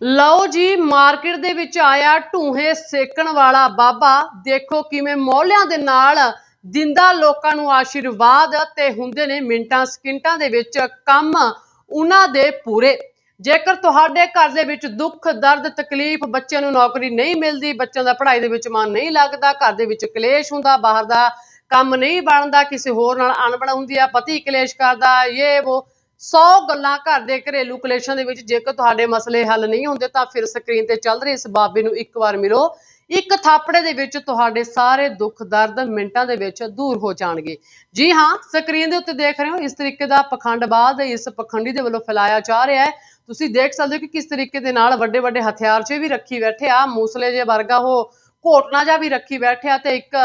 ਲਓ ਜੀ, ਮਾਰਕੀਟ ਦੇ ਵਿੱਚ ਆਇਆ ਢੂਹੇ ਸੇਕਣ ਵਾਲਾ ਬਾਬਾ। ਦੇਖੋ ਕਿਵੇਂ ਮੌਲਿਆਂ ਦੇ ਨਾਲ ਦਿੰਦਾ ਲੋਕਾਂ ਨੂੰ ਆਸ਼ੀਰਵਾਦ ਤੇ ਹੁੰਦੇ ਨੇ ਮਿੰਟਾਂ, ਸਕਿੰਟਾਂ ਦੇ ਵਿੱਚ ਕੰਮ ਉਹਨਾਂ ਦੇ ਪੂਰੇ। ਜੇਕਰ ਤੁਹਾਡੇ ਘਰ ਦੇ ਵਿੱਚ ਦੁੱਖ, ਦਰਦ, ਤਕਲੀਫ ਬੱਚਿਆਂ ਨੂੰ ਨੌਕਰੀ ਨਹੀਂ ਮਿਲਦੀ, ਬੱਚਿਆਂ ਦਾ ਪੜ੍ਹਾਈ ਦੇ ਵਿੱਚ ਮਨ ਨਹੀਂ ਲੱਗਦਾ, ਘਰ ਦੇ ਵਿੱਚ ਕਲੇਸ਼ ਹੁੰਦਾ, ਬਾਹਰ ਦਾ ਕੰਮ ਨਹੀਂ ਬਣਦਾ, ਕਿਸੇ ਹੋਰ ਨਾਲ ਅਣਬਣ ਹੁੰਦੀ ਆ, ਪਤੀ ਕਲੇਸ਼ ਕਰਦਾ ਇਹ ਉਹ 100 ਗੱਲਾਂ ਘਰ ਦੇ ਘਰੇਲੂ ਕਲੇਸ਼ਾਂ ਦੇ ਵਿੱਚ ਜੇਕਰ ਤੁਹਾਡੇ ਮਸਲੇ ਹੱਲ ਨਹੀਂ ਹੁੰਦੇ ਤਾਂ ਫਿਰ ਸਕਰੀਨ ਤੇ ਚੱਲ ਰਹੇ ਇਸ ਬਾਬੇ ਨੂੰ ਇੱਕ ਵਾਰ ਮਿਲੋ। ਇੱਕ ਥਾਪੜੇ ਦੇ ਵਿੱਚ ਤੁਹਾਡੇ ਸਾਰੇ ਦੁੱਖ, ਦਰਦ ਮਿੰਟਾਂ ਦੇ ਵਿੱਚ ਦੂਰ ਹੋ ਜਾਣਗੇ। ਜੀ ਹਾਂ, ਸਕਰੀਨ ਦੇ ਉੱਤੇ ਦੇਖ ਰਹੇ ਹੋ, ਇਸ ਤਰੀਕੇ ਦਾ ਪਖੰਡਬਾਦ ਇਸ ਪਖੰਡੀ ਦੇ ਵੱਲੋਂ ਫੈਲਾਇਆ ਜਾ ਰਿਹਾ ਹੈ। ਤੁਸੀਂ ਦੇਖ ਸਕਦੇ ਹੋ ਕਿ ਕਿਸ ਤਰੀਕੇ ਦੇ ਨਾਲ ਵੱਡੇ ਵੱਡੇ ਹਥਿਆਰ 'ਚ ਵੀ ਰੱਖੀ ਬੈਠੇ ਆ। ਮੂਸਲੇ ਜੇ ਵਰਗਾ ਉਹ ਘੋਟਣਾ ਜਿਹਾ ਵੀ ਰੱਖੀ ਬੈਠਿਆ ਤੇ ਇੱਕ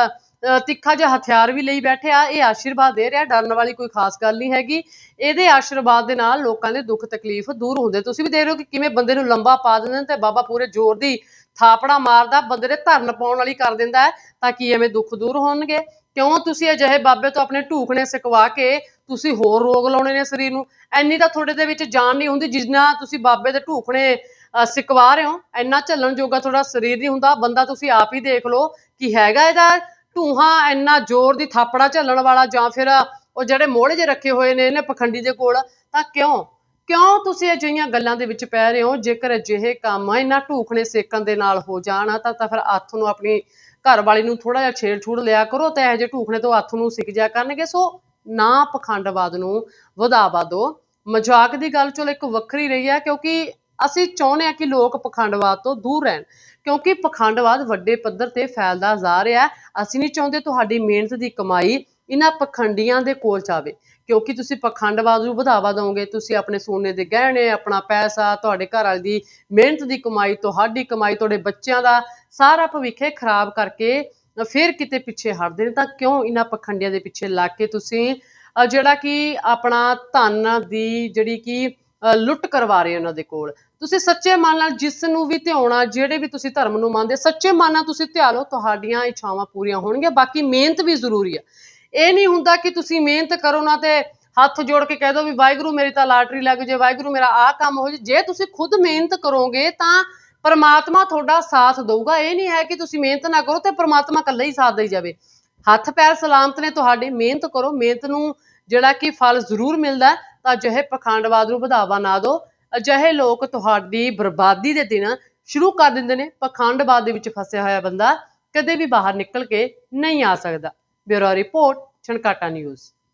ਤਿੱਖਾ ਜਿਹਾ ਹਥਿਆਰ ਵੀ ਲਈ ਬੈਠਿਆ ਇਹ ਆਸ਼ੀਰਵਾਦ ਦੇ ਰਿਹਾ ਡਰਨ ਵਾਲੀ ਕੋਈ ਖਾਸ ਗੱਲ ਨਹੀਂ ਹੈਗੀ। ਇਹਦੇ ਆਸ਼ੀਰਵਾਦ ਦੇ ਨਾਲ ਲੋਕਾਂ ਦੇ ਦੁੱਖ ਤਕਲੀਫ ਦੂਰ ਹੁੰਦੇ। ਤੁਸੀਂ ਵੀ ਦੇਖ ਰਹੇ ਹੋ ਕਿ ਕਿਵੇਂ ਬੰਦੇ ਨੂੰ ਲੰਬਾ ਪਾ ਦਿੰਦੇ ਨੇ ਤੇ ਬਾਬਾ ਪੂਰੇ ਜ਼ੋਰ ਦੀ ਥਾਪੜਾ ਮਾਰਦਾ ਬੰਦੇ ਦੇ ਧਰਨ ਪਾਉਣ ਵਾਲੀ ਕਰ ਦਿੰਦਾ ਹੈ ਤਾਂ ਕਿ ਐਵੇਂ ਦੁੱਖ ਦੂਰ ਹੋਣਗੇ? ਕਿਉਂ ਤੁਸੀਂ ਅਜਿਹੇ ਬਾਬੇ ਤੋਂ ਆਪਣੇ ਢੂਕਣੇ ਸਿਕਵਾ ਕੇ ਤੁਸੀਂ ਹੋਰ ਰੋਗ ਲਾਉਣੇ ਨੇ ਸਰੀਰ ਨੂੰ? ਐਨੀ ਤਾਂ ਤੁਹਾਡੇ ਦੇ ਵਿੱਚ ਜਾਨ ਨਹੀਂ ਹੁੰਦੀ ਜਿੰਨਾ ਤੁਸੀਂ ਬਾਬੇ ਦੇ ਢੂਕਣੇ ਅ, ਸਿਕਵਾ ਰਹੇ ਹੋ। ਇੰਨਾ ਝੱਲਣ ਜੋਗਾ ਤੁਹਾਡਾ ਸਰੀਰ ਨਹੀਂ ਹੁੰਦਾ। ਬੰਦਾ ਤੁਸੀਂ ਆਪ ਹੀ ਦੇਖ ਲਓ ਕਿ ਹੈਗਾ ਇਹਦਾ ਢੂਹਾਂ ਇੰਨਾ ਜ਼ੋਰ ਦੀ ਥਾਪੜਾ ਝੱਲਣ ਵਾਲਾ ਜਾਂ ਫਿਰ ਉਹ ਜਿਹੜੇ ਮੋੜੇ ਜੇ ਰੱਖੇ ਹੋਏ ਨੇ ਇਹਨੇ ਪਖੰਡੀ ਦੇ ਕੋਲ, ਤਾਂ ਕਿਉਂ? ਕਿਉਂ ਤੁਸੀਂ ਅਜਿਹੀਆਂ ਗੱਲਾਂ ਦੇ ਵਿੱਚ ਪੈ ਰਹੇ ਹੋ? ਜੇਕਰ ਅਜਿਹੇ ਕੰਮ ਇਹਨਾਂ ਢੂਖਣੇ ਸੇਕਣ ਦੇ ਨਾਲ ਹੋ ਜਾਣ, ਤਾਂ ਤਾਂ ਫਿਰ ਹੱਥ ਨੂੰ ਆਪਣੀ ਘਰ ਵਾਲੀ ਨੂੰ ਥੋੜਾ ਜਿਹਾ ਛੇੜ ਛੂੜ ਲਿਆ ਕਰੋ ਤੇ ਇਹੋ ਜਿਹੇ ਢੂਖਣੇ ਤੋਂ ਹੱਥ ਨੂੰ ਸਿੱਖ ਜਾ ਕਰਨਗੇ। ਸੋ ਨਾ ਪਖੰਡਵਾਦ ਨੂੰ ਵਧਾਵਾ ਦਿਓ। ਮਜ਼ਾਕ ਦੀ ਗੱਲ ਚਲੋ ਇੱਕ ਵੱਖਰੀ ਰਹੀ ਹੈ, ਕਿਉਂਕਿ ਅਸੀਂ ਚਾਹੁੰਦੇ ਹਾਂ ਕਿ ਲੋਕ ਪਖੰਡਵਾਦ ਤੋਂ ਦੂਰ ਰਹਿਣ, ਕਿਉਂਕਿ ਪਖੰਡਵਾਦ ਵੱਡੇ ਪੱਧਰ ਤੇ ਫੈਲਦਾ ਜਾ ਰਿਹਾ ਅਸੀਂ ਨਹੀਂ ਚਾਹੁੰਦੇ ਤੁਹਾਡੀ ਮਿਹਨਤ ਦੀ ਕਮਾਈ ਇਹਨਾਂ ਪਖੰਡੀਆਂ ਦੇ ਕੋਲ ਜਾਵੇ, ਕਿਉਂਕਿ ਤੁਸੀਂ ਪਖੰਡਵਾਦ ਨੂੰ ਵਧਾਵਾ ਦਿਓਗੇ, ਤੁਸੀਂ ਆਪਣੇ ਸੋਨੇ ਦੇ ਗਹਿਣੇ, ਆਪਣਾ ਪੈਸਾ, ਤੁਹਾਡੇ ਘਰ ਵਾਲੇ ਦੀ ਮਿਹਨਤ ਦੀ ਕਮਾਈ, ਤੁਹਾਡੀ ਕਮਾਈ, ਤੁਹਾਡੇ ਬੱਚਿਆਂ ਦਾ ਸਾਰਾ ਭਵਿੱਖੇ ਖਰਾਬ ਕਰਕੇ ਫਿਰ ਕਿਤੇ ਪਿੱਛੇ ਹਟਦੇ ਨੇ, ਤਾਂ ਕਿਉਂ ਇਹਨਾਂ ਪਖੰਡੀਆਂ ਦੇ ਪਿੱਛੇ ਲੱਗ ਕੇ ਤੁਸੀਂ ਜਿਹੜਾ ਕਿ ਆਪਣਾ ਧਨ ਦੀ ਜਿਹੜੀ ਕਿ ਲੁੱਟ ਕਰਵਾ ਰਹੇ ਉਹਨਾਂ ਦੇ ਕੋਲ। ਤੁਸੀਂ ਸੱਚੇ ਮਨ ਨਾਲ ਜਿਸ ਨੂੰ ਵੀ ਧਿਆਉਣਾ, ਜਿਹੜੇ ਵੀ ਤੁਸੀਂ ਧਰਮ ਨੂੰ ਮੰਨਦੇ, ਸੱਚੇ ਮਨ ਨਾਲ ਤੁਸੀਂ ਧਿਆ ਲਓ, ਤੁਹਾਡੀਆਂ ਇੱਛਾਵਾਂ ਪੂਰੀਆਂ ਹੋਣਗੀਆਂ। ਬਾਕੀ ਮਿਹਨਤ ਵੀ ਜ਼ਰੂਰੀ ਹੈ ਇਹ ਨਹੀਂ ਹੁੰਦਾ ਕਿ ਤੁਸੀਂ ਮਿਹਨਤ ਕਰੋ ਨਾ ਤੇ ਹੱਥ ਜੋੜ ਕੇ ਕਹਿ ਦੋ ਵੀ ਵਾਹਿਗੁਰੂ ਮੇਰੀ ਤਾਂ ਲਾਟਰੀ ਲੱਗ ਜੇ, ਵਾਹਿਗੁਰੂ ਮੇਰਾ ਆਹ ਕੰਮ ਹੋ ਜੇ। ਜੇ ਤੁਸੀਂ ਖੁਦ ਮਿਹਨਤ ਕਰੋਗੇ ਤਾਂ ਪਰਮਾਤਮਾ ਤੁਹਾਡਾ ਸਾਥ ਦਊਗਾ। ਇਹ ਨਹੀਂ ਹੈ ਕਿ ਤੁਸੀਂ ਮਿਹਨਤ ਨਾ ਕਰੋ ਤੇ ਪਰਮਾਤਮਾ ਇਕੱਲਾ ਹੀ ਸਾਥ ਦੇਈ ਜਾਵੇ। ਹੱਥ, ਪੈਰ ਸਲਾਮਤ ਨੇ, ਤੁਹਾਡੇ ਮਿਹਨਤ ਕਰੋ। ਮਿਹਨਤ ਨੂੰ ਜਿਹੜਾ ਕਿ ਫਲ ਜ਼ਰੂਰ ਮਿਲਦਾ ਤਾਂ ਅਜਿਹੇ ਪਖੰਡਵਾਦ ਨੂੰ ਵਧਾਵਾ ਨਾ ਦਿਓ। ਅਜਿਹੇ ਲੋਕ ਤੁਹਾਡੀ ਬਰਬਾਦੀ ਦੇ ਦਿਨ ਸ਼ੁਰੂ ਕਰ ਦਿੰਦੇ ਨੇ। ਪਖੰਡਵਾਦ ਦੇ ਵਿੱਚ ਫਸਿਆ ਹੋਇਆ ਬੰਦਾ ਕਦੇ ਵੀ ਬਾਹਰ ਨਿਕਲ ਕੇ ਨਹੀਂ ਆ ਸਕਦਾ। Bureau report, Chhankata news.